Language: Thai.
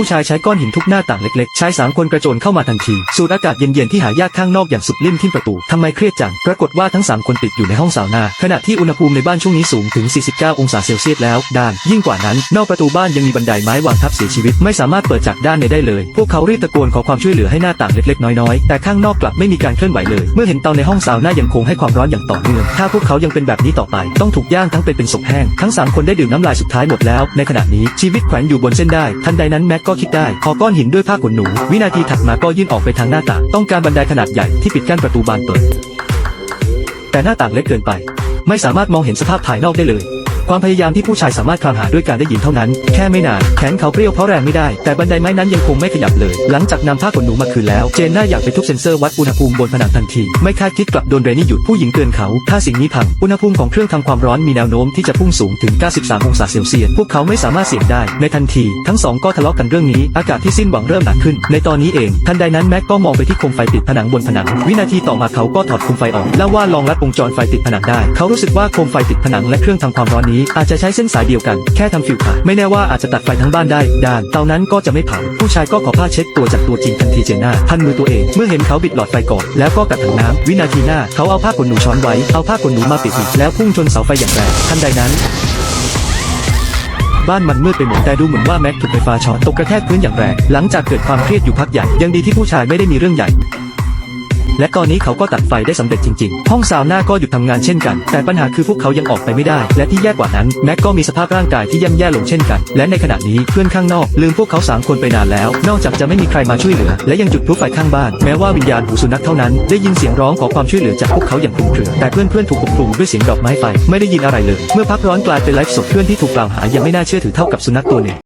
ผู้ชายใช้ก้อนหินทุบหน้าต่างเล็กๆ ชายสามคนกระโจนเข้ามาทันที สูดอากาศเย็นๆที่หายากข้างนอกอย่างสุดลิ่มทิ่มประตู ทำไมเครียดจัง ปรากฏว่าทั้งสามคนติดอยู่ในห้องสาวนา ขณะที่อุณหภูมิในบ้านช่วงนี้สูงถึง 49 องศาเซลเซียสแล้ว ด้าน ยิ่งกว่านั้น นอกประตูบ้านยังมีบันไดไม้วางทับเสียชีวิต ไม่สามารถเปิดจากด้านในได้เลย พวกเขารีบตะโกนขอความช่วยเหลือให้หน้าต่างเล็กๆ น้อยๆ แต่ข้างนอกกลับไม่มีการเคลื่อนไหวเลย เมื่อเห็นเตาในห้องสาวนายังคงให้ความร้อนอย่างต่อเนื่อง ถ้าพวกเขายังเป็นแบบนี้ต่อไป ต้องถูกย่างทั้งเป็นเป็นศพแห้ง ทั้งสามคนได้ดื่มน้ำลายสุดท้ายหมดแล้ว ในขณะนี้ชีวิตแขวนอยู่บนเส้นได้ ทันใดนั้นแม็กก็คิดได้พอก้อนหินด้วยผ้าขนหนู วินาทีถัดมาก็ยื่นออกไปทางหน้าต่าง ต้องการบันไดขนาดใหญ่ที่ปิดกั้นประตูบานเปิด แต่หน้าต่างเล็กเกินไป ไม่สามารถมองเห็นสภาพภายนอกได้เลย ความพยายามที่ผู้ชายสามารถคลานหาด้วยการได้ยินเท่านั้น แค่ไม่นาน แขนเขาเปรี้ยวเพราะแรงไม่ได้ แต่บันไดไม้นั้นยังคงไม่ขยับเลย หลังจากนำผ้าขนหนูมาคืนแล้ว เจนน่าอยากไปทุบเซ็นเซอร์วัดอุณหภูมิบนผนังทันที ไม่คาดคิดกลับโดนเรนี่หยุดผู้หญิงเตือนเขา ถ้าสิ่งนี้พัง อุณหภูมิของเครื่องทำความร้อนมีแนวโน้มที่จะพุ่งสูงถึง 93 องศาเซลเซียส พวกเขาไม่สามารถเสี่ยงได้ ในทันที ทั้งสองก็ทะเลาะกันเรื่องนี้ อากาศที่สิ้นหวังเริ่มหนักขึ้น ในตอนนี้เอง ทันใดนั้นแม็กก็มองไปที่โคมไฟติดผนังบนผนัง วินาทีต่อมาเขาก็ถอดโคมไฟออก แล้วว่าลองรัดวงจรไฟติดผนังได้ เขารู้สึกว่าโคมไฟติดผนังและเครื่องทำความร้อนนี้อาจจะใช้เส้นสายเดียวกัน แค่ทำฟิวขาดไม่แน่ว่าอาจจะตัดไฟทั้งบ้านได้ด้านเตานั้นก็จะไม่เผาผู้ชายก็ขอผ้าเช็ดตัวจากตัวจริงทันทีเจน่าพันมือตัวเองเมื่อเห็นเขาบิดหลอดไฟก่อนแล้วก็กัดถังน้ำวินาทีหน้าเขาเอาผ้าขนหนูช้อนไว้เอาผ้าขนหนูมาปิดอีกแล้วพุ่งชนเสาไฟอย่างแรงทันใดนั้นบ้านมันมืดไปหมดแต่ดูเหมือนว่าแม็กถูกไฟฟ้าช็อตตกกระแทกพื้นอย่างแรงหลังจากเกิดความเครียดอยู่พักใหญ่ยังดีที่ผู้ชายไม่ได้มีเรื่องใหญ่ และตอนนี้เขาก็ตัดไฟได้สำเร็จจริงๆ ห้องซาวน่าก็หยุดทำงานเช่นกัน แต่ปัญหาคือพวกเขายังออกไปไม่ได้ และที่แย่กว่านั้นแม็กก็มีสภาพร่างกายที่ย่ำแย่ลงเช่นกัน และในขณะนี้เพื่อนข้างนอก ลืมพวกเขาสามคนไปนานแล้ว นอกจากจะไม่มีใครมาช่วยเหลือ และยังจุดพลุไฟข้างบ้าน แม้ว่าวิญญาณหูสุนัขเท่านั้นได้ยินเสียงร้องขอความช่วยเหลือจากพวกเขาอย่างคลุมเครือแต่เพื่อนๆถูกปกคลุมด้วยเสียงดอกไม้ไฟไม่ได้ยินอะไรเลย เมื่อพักร้อนกลายเป็นไลฟ์สดเพื่อนที่ถูกกล่าวหายังไม่น่าเชื่อถือเท่ากับสุนัขตัวหนึ่ง